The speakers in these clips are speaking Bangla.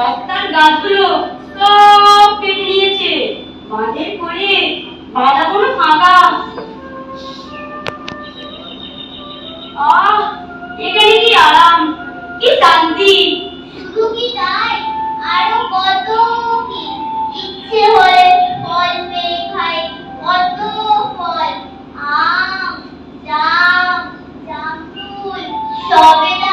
রাস্তার গাছগুলো সব কেটে নিয়েছে। করে বাঁধাগুলো ফাঁকা। এখানে কি আরাম? কি শান্তি? তাই, আরও কত কি? ইচ্ছে হলে ফল পেয়ে খাই, কত ফল? আম, জাম, জামরুল, সবেদা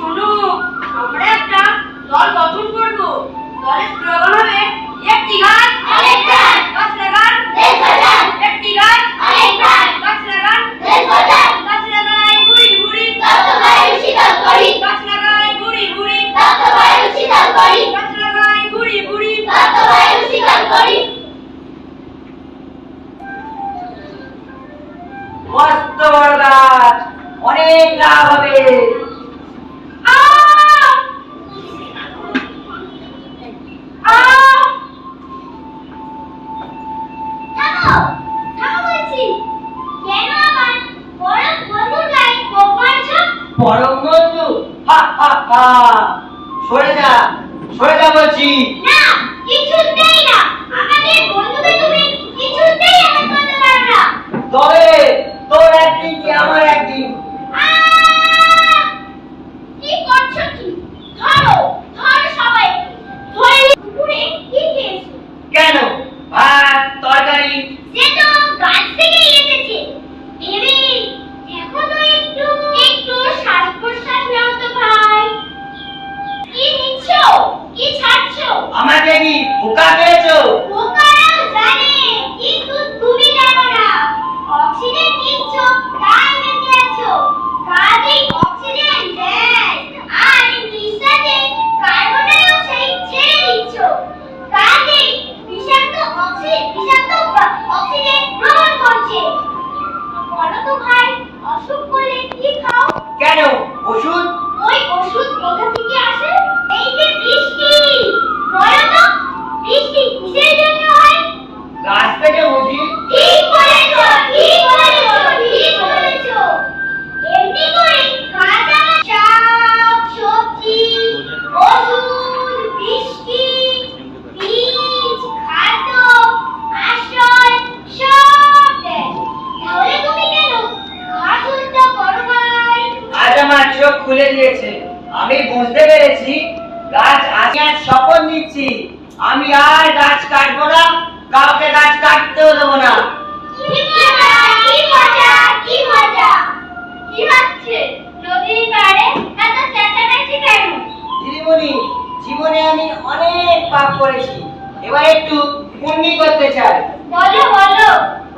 শোনো আমরা একটা দল গঠন করব দলের স্লোগান হবে একটি গাছ আরেক প্রাণ। গাছ লাগান দেশ বাঁচান। একটি গাছ আরেক প্রাণ। গাছ লাগান দেশ বাঁচান। সরে যা সরে যা বলছি। না কিছুতেই না। আমাদের বন্ধুকে তুমি কিছুতেই এমন করতে পারো না। তবে তোর একদিন কি আমার একদিন? চোখ খুলে দিয়েছে। আমি বুঝতে পেরেছি, গাছ আজ আর শপথ নিচ্ছি। আমি আর গাছ কাটবো না, কাউকে গাছ কাটতেও দেবো না। কি মজা কি মজা কি মজা কি হচ্ছে নদীর পাড়ে এত চেঁচামেচি কেন দিদিমণি জীবনে আমি অনেক পাপ করেছি এবার একটু পুণ্যি করতে চাই বলো বলো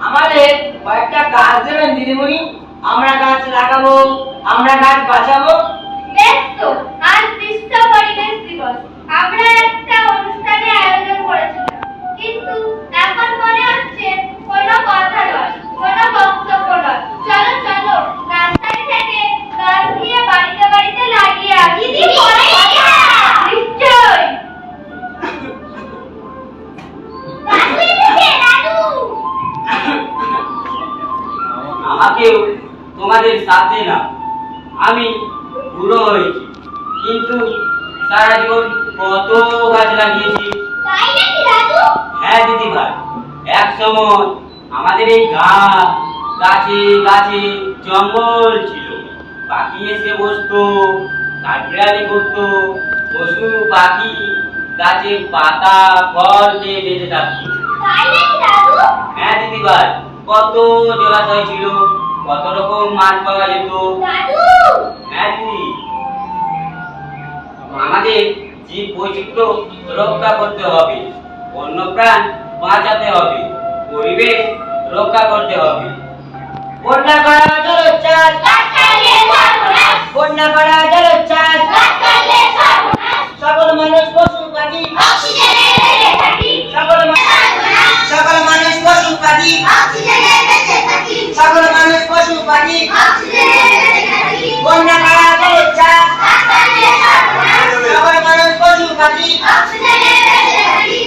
আমাদের কয়েকটা গাছ দেবেন দিদিমণি আমরা গাছ লাগাবো আমরা গাছ বাঁচাবো। বেশ তো আজ বিশ্ব পরিবেশ দিবস। আমরা একটা অনুষ্ঠানের আয়োজন করেছিলাম। কিন্তু এখন মনে হচ্ছে কোনো কথা নয় কোনো বক্তব্য নয়। চলো চলো নার্সারি থেকে গাছ নিয়ে বাড়িতে বাড়িতে লাগিয়ে আসি। নিশ্চয় আমাকেও তোমাদের সাথে না। আমি বুড়ো হয়েছি কিন্তু সারা জীবন কত গাছ লাগিয়েছি। তাই নাকি দাদু? হ্যাঁ দিদি ভাই এক সময় আমাদের এই গাছ গাছে গাছে জঙ্গল ছিল। পাখি এসে বসতো কাঠবিড়ালি করতো পশু পাখি গাছের পাতা ফল খেয়ে বেঁচে থাকতো। হ্যাঁ দিদি? ভাই কত জলাশয় ছিল। কত রকম মাছ পাওয়া যেত? হ্যাঁ আমাদের জীব বৈচিত্র্য রক্ষা করতে হবে অন্য প্রাণ বাঁচাতে হবে পরিবেশ রক্ষা করতে হবে। বন্যা করা জলোচ্ছ্বাস। বন্যা করা জলোচ্ছ্বাস। সকল মানুষ পশু পাখি। সকল মা- পশু পাখি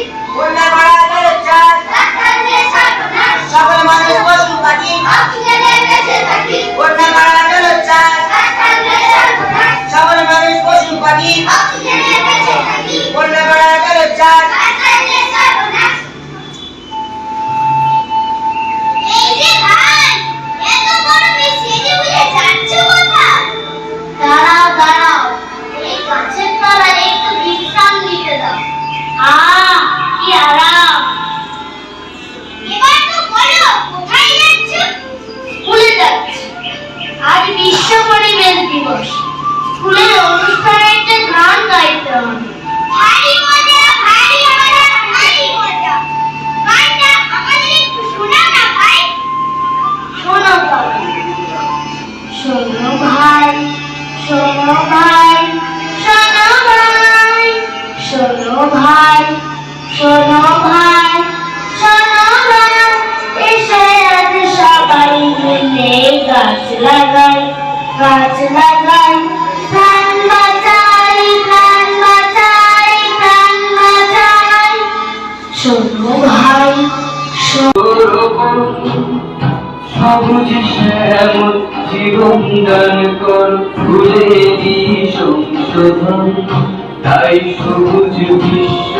গাছ লাগাই গাছ লাগাই। প্রাণ বাঁচাই প্রাণ বাঁচাই প্রাণ বাঁচাই শোনো ভাই সবুজ শ্যামল জীবন দান কর ফুলেরই সংশোধন তাই সবুজ বিশ্ব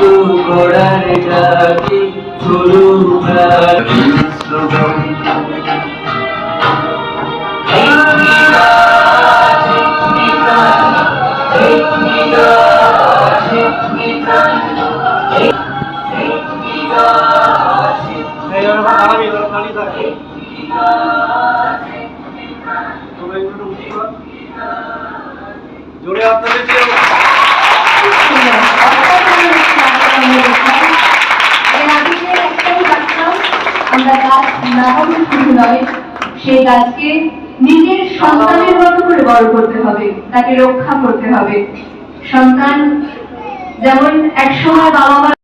গড়ার ডাকে গুরু স্লোগান জোরে আপনাদের চেয়ে আমরা গাছ লাগানো শুধু নয় সেই গাছকে নিজের সন্তানের মতো করে বড় করতে হবে, তাকে রক্ষা করতে হবে। সন্তান যেমন একসময় বাবা মা